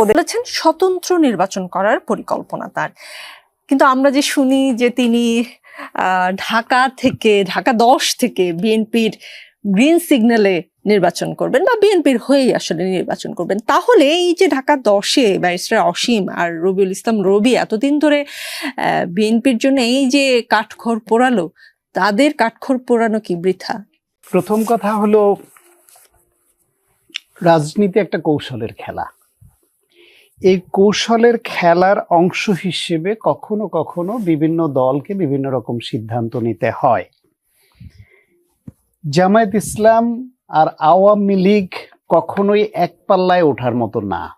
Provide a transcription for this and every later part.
বলেছেন, স্বতন্ত্র নির্বাচন করার পরিকল্পনা তার। কিন্তু আমরা যে শুনি যে তিনি ঢাকা থেকে, ঢাকা দশ থেকে বিএনপির গ্রিন সিগন্যালে নির্বাচন করবেন বা বিএনপির হয়েই আসলে নির্বাচন করবেন, তাহলে এই যে ঢাকা দশে ব্যারিস্টার অসীম আর রবিউল ইসলাম রবি এতদিন ধরে বিএনপির জন্য এই যে কাঠখড় পোড়ালো, তাদের কাঠখড় পোড়ানো কি বৃথা? প্রথম কথা হলো, রাজনীতি একটা কৌশলের খেলা। এই কৌশলের খেলার অংশ হিসেবে কখনো কখনো বিভিন্ন দলকে বিভিন্ন রকম সিদ্ধান্ত নিতে হয়। জামায়াত ইসলাম আর আওয়ামী লীগ কখনোই এক পাল্লায় ওঠার মতো না।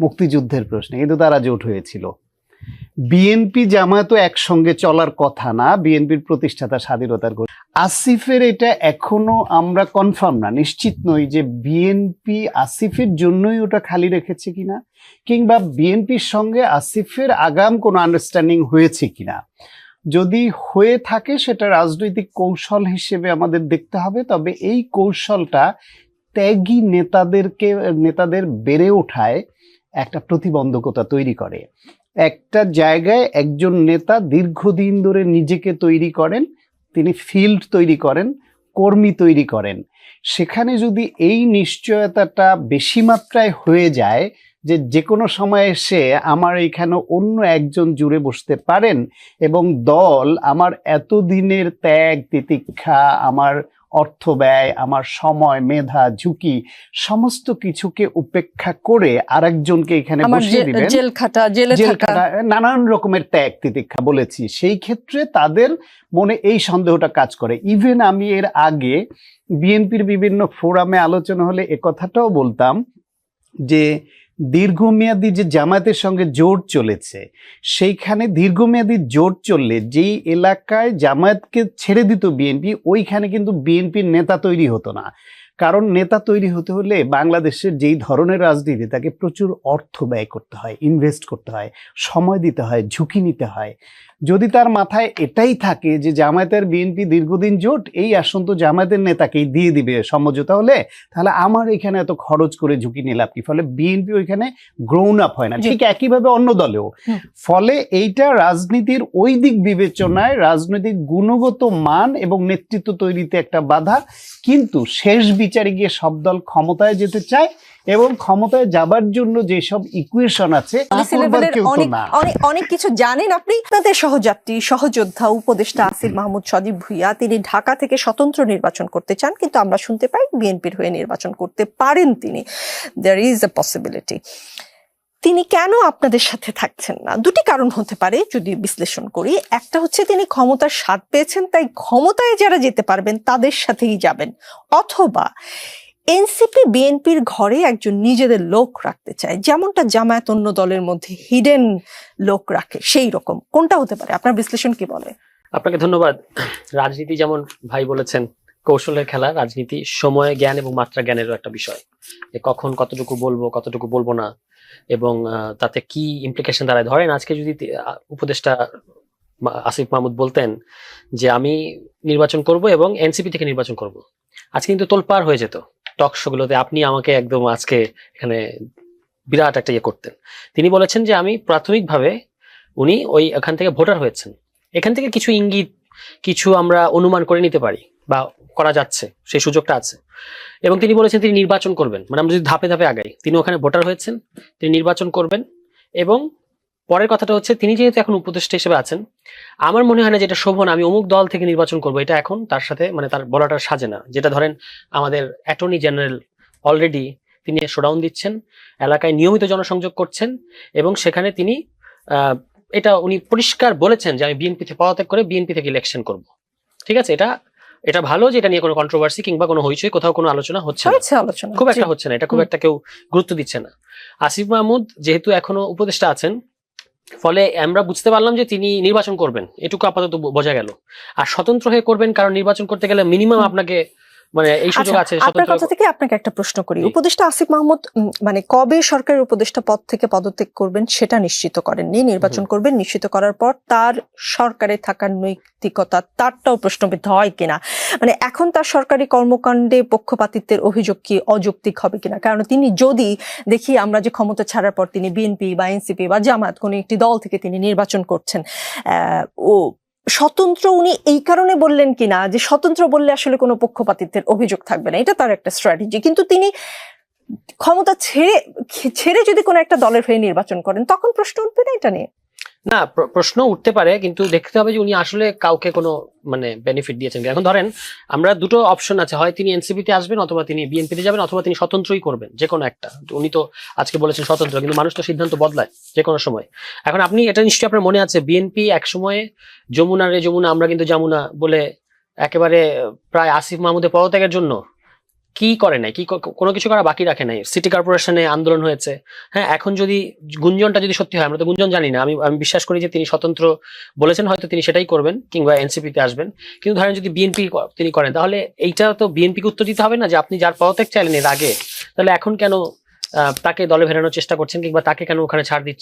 মুক্তিযুদ্ধের প্রশ্নে, কিন্তু তারা জোট হয়েছিল। বিএনপি জামায়াতও একসঙ্গে চলার কথা না, বিএনপির প্রতিষ্ঠাতা স্বাধীনতার ঘোষ- আসিফের এটা এখনও আমরা কনফার্ম না, নিশ্চিত নই যে বিএনপি আসিফের জন্যই ওটা খালি রেখেছে কিনা, কিংবা বিএনপির সঙ্গে আসিফের আগাম কোনো আন্ডারস্ট্যান্ডিং হয়েছে কিনা। যদি হয়ে থাকে সেটা রাজনৈতিক কৌশল হিসেবে আমাদের দেখতে হবে, তবে এই কৌশলটা ত্যাগী নেতাদেরকে, নেতাদের বেড়ে ওঠায় একটা প্রতিবন্ধকতা তৈরি করে। একটা জায়গায় একজন নেতা দীর্ঘদিন ধরে নিজেকে তৈরি করেন, তিনি ফিল্ড তৈরি করেন, কর্মী তৈরি করেন। সেখানে যদি এই নিশ্চয়তাটা বেশি মাত্রায় হয়ে যায় যে যে কোনো সময় এসে আমার এখানে অন্য একজন জুড়ে বসতে পারেন এবং দল আমার এতদিনের ত্যাগ, তিতিক্ষা, আমার অর্থ ব্যয় আমার সময় মেধা ঝুঁকি সমস্ত কিছুকে উপেক্ষা করে আরেকজনকে এখানে বসিয়ে দিবেন। জেল খাটা জেলে থাকা। নানান রকমের ত্যাগ তিতিক্ষা বলেছি। সেই ক্ষেত্রে তাদের মনে এই সন্দেহটা কাজ করে। ইভেন আমি এর আগে বিএনপির বিভিন্ন ফোরামে আলোচনা হলে এ কথাটাও বলতাম যে দীর্ঘমেয়াদী যে জামায়াতের সঙ্গে জোট চলেছে, সেইখানে দীর্ঘমেয়াদী জোট চললে যেই এলাকায় জামায়াতকে ছেড়ে দিত বিএনপি, ওইখানে কিন্তু বিএনপির নেতা তৈরি হতো না। কারণ নেতা তৈরি হতে হলে বাংলাদেশের যেই ধরনের রাজনীতি তাকে প্রচুর অর্থ ব্যয় করতে হয় ইনভেস্ট করতে হয় সময় দিতে হয় ঝুঁকি নিতে হয়। যদি তার মাথায় এটাই থাকে যে জামায়াতের বিএনপি দীর্ঘদিন জোট এই আসন তো জামায়াতের নেতাকেই দিয়ে দিবে সমঝোতা হলে তাহলে আমার এখানে এত খরচ করে ঝুঁকি নিলাম কি? ফলে বিএনপি ওইখানে গ্রোন আপ হয় না। ঠিক একইভাবে অন্য দলেও। ফলে এইটা রাজনীতির ওই দিক বিবেচনায় রাজনৈতিক গুণগত মান এবং নেতৃত্ব তৈরিতে একটা বাধা কিন্তু শেষ বিচারে গিয়ে সব দল ক্ষমতায় যেতে চায় এবং ক্ষমতায় যাবার জন্য যেসব ইকুয়েশন আছে অনেক কিছু জানেন আপনি? তাদের সহযাত্রী সহযোদ্ধা উপদেষ্টা আসির মাহমুদ সজীব ভুইয়া তিনি ঢাকা থেকে স্বতন্ত্র নির্বাচন করতে চান কিন্তু আমরা শুনতে পাই বিএনপির হয়ে নির্বাচন করতে পারেন তিনি। দেয়ার ইজ এ পসিবিলিটি তিনি কেন আপনাদের সাথে থাকছেন না? দুটি কারণ হতে পারে যদি বিশ্লেষণ করি। একটা হচ্ছে তিনি ক্ষমতার স্বাদ পেয়েছেন, তাই ক্ষমতায় যারা যেতে পারবেন তাদের সাথেই যাবেন। অথবা এনসিপি বিএনপির ঘরে একজন নিজেদের লোক রাখতে চায়, যেমনটা জামায়াত অন্য দলের মধ্যে হিডেন লোক রাখে, সেই রকম। কোনটা হতে পারে? আপনার বিশ্লেষণ কি বলে? আপনাকে ধন্যবাদ। রাজনীতি যেমন ভাই বলেছেন কৌশলের খেলা, রাজনীতি, সময়, জ্ঞান এবং মাত্রা জ্ঞানেরও একটা বিষয়। যে কখন কতটুকু বলব কতটুকু বলব না এবং তাতে কি ইমপ্লিকেশন দাঁড়ায়। ধরেন আজকে যদি উপদেষ্টা আসিফ মাহমুদ বলতেন যে, আমি নির্বাচন করব এবং এনসিপি থেকে নির্বাচন করব। আজকে কিন্তু তোলপার হয়ে যেত। টক শোগুলোতে আপনি আমাকে একদম আজকে এখানে বিরাট একটা ইয়ে করতেন। তিনি বলেছেন যে, আমি প্রাথমিকভাবে উনি ওই এখান থেকে ভোটার হয়েছেন। এখান থেকে কিছু ইঙ্গিত, কিছু আমরা অনুমান করে নিতে পারি বা করা যাচ্ছে, সেই সুযোগটা আছে। এবং তিনি বলেছেন তিনি নির্বাচন করবেন। মানে আমরা যদি ধাপে ধাপে আগাই, তিনি ওখানে ভোটার হয়েছেন, তিনি নির্বাচন করবেন এবং পরের কথাটা হচ্ছে তিনি যেহেতু এখন উপদেষ্টা হিসেবে আছেন, আমার মনে হয় না যেটা শোভন, আমি অমুক দল থেকে নির্বাচন করব, এটা এখন তার সাথে মানে তার বলাটা সাজে না। যেটা ধরেন আমাদের অ্যাটর্নি জেনারেল অলরেডি তিনি শোডাউন দিচ্ছেন, এলাকায় নিয়মিত জনসংযোগ করছেন এবং সেখানে তিনি এটা উনি পরিষ্কার বলেছেন যে আমি বিএনপি থেকে পদত্যাগ করে বিএনপি থেকে ইলেকশন করব। ঠিক আছে? এটা এটা ভালো যে এটা নিয়ে কোনো কন্ট্রোভার্সি কিংবা কোনো হইচই কোথাও কোনো আলোচনা হচ্ছে আলোচনা খুব একটা হচ্ছে না এটা খুব একটা কেউ গুরুত্ব দিচ্ছে না। আসিফ মাহমুদ যেহেতু এখনও উপদেষ্টা আছেন ফলে আমরা বুঝতে পারলাম যে তিনি নির্বাচন করবেন এটুকু আপাতত বোঝা গেল। আর স্বতন্ত্র হয়ে করবেন কারণ নির্বাচন করতে গেলে মিনিমাম আপনাকে মানে এই সুযোগ আচ্ছা, আছে আপনার কথা থেকে আপনাকে একটা প্রশ্ন করি। উপদেষ্টা আসিফ মাহমুদ মানে কবে সরকারের উপদেষ্টা পদ থেকে পদত্যাগ করবেন সেটা নিশ্চিত করেননি নির্বাচন করবেন নিশ্চিত করার পর তার সরকারে থাকার নৈতিকতা তারটাও প্রশ্নবিদ্ধ হয় কিনা? মানে এখন তার সরকারি কর্মকাণ্ডে পক্ষপাতিত্বের অভিযোগ কি অযৌক্তিক হবে কিনা? কারণ তিনি যদি দেখি আমরা যে ক্ষমতা ছাড়ার পর তিনি বিএনপি বা এনসিপি বা জামাত কোনো একটি দল থেকে তিনি নির্বাচন করছেন আহ, ও স্বতন্ত্র উনি এই কারণে বললেন কিনা, যে স্বতন্ত্র বললে আসলে কোনো পক্ষপাতিত্বের অভিযোগ থাকবে না, এটা তার একটা স্ট্র্যাটেজি কিন্তু তিনি ক্ষমতা ছেড়ে ছেড়ে যদি কোনো একটা দলের হয়ে নির্বাচন করেন, তখন প্রশ্ন উঠবে না এটা নিয়ে। না প্রশ্ন উঠতে পারে, কিন্তু দেখতে হবে যে উনি আসলে কাউকে কোনো মানে বেনিফিট দিয়েছেন এখন ধরেন, আমরা দুটো অপশন আছে, হয় তিনি এনসিপিতে আসবেন অথবা তিনি বিএনপিতে যাবেন অথবা তিনি স্বতন্ত্রই করবেন যে কোনো একটা উনি তো আজকে বলেছেন স্বতন্ত্র, কিন্তু মানুষ তো সিদ্ধান্ত বদলায় যে কোনো সময়। এখন আপনি, এটা নিশ্চয়ই আপনার মনে আছে বিএনপি এক সময়ে যমুনা রে যমুনা, আমরা কিন্তু যমুনা বলে একেবারে প্রায় আসিফ মাহমুদের পদত্যাগের জন্য কি করে নাই? কি কোনো কিছু করা বাকি রাখে নাই। সিটি কর্পোরেশনে আন্দোলন হয়েছে। হ্যাঁ এখন যদি গুঞ্জনটা যদি সত্যি হয়, আমরা তো গুঞ্জন জানি না। আমি আমি বিশ্বাস করি যে তিনি স্বতন্ত্র বলেছেন, হয়তো তিনি সেটাই করবেন কিংবা এনসিপিতে আসবেন। কিন্তু ধরেন যদি বিএনপি তিনি করেন, তাহলে এইটা তো বিএনপিকে উত্তর দিতে হবে না যে আপনি যার পদত্যাগ চাইলেন এর আগে। তাহলে এখন কেন তাকে দলে ফেরানোর চেষ্টা করছেন কিংবা তাকে কেন ওখানে ছাড় দিচ্ছেন?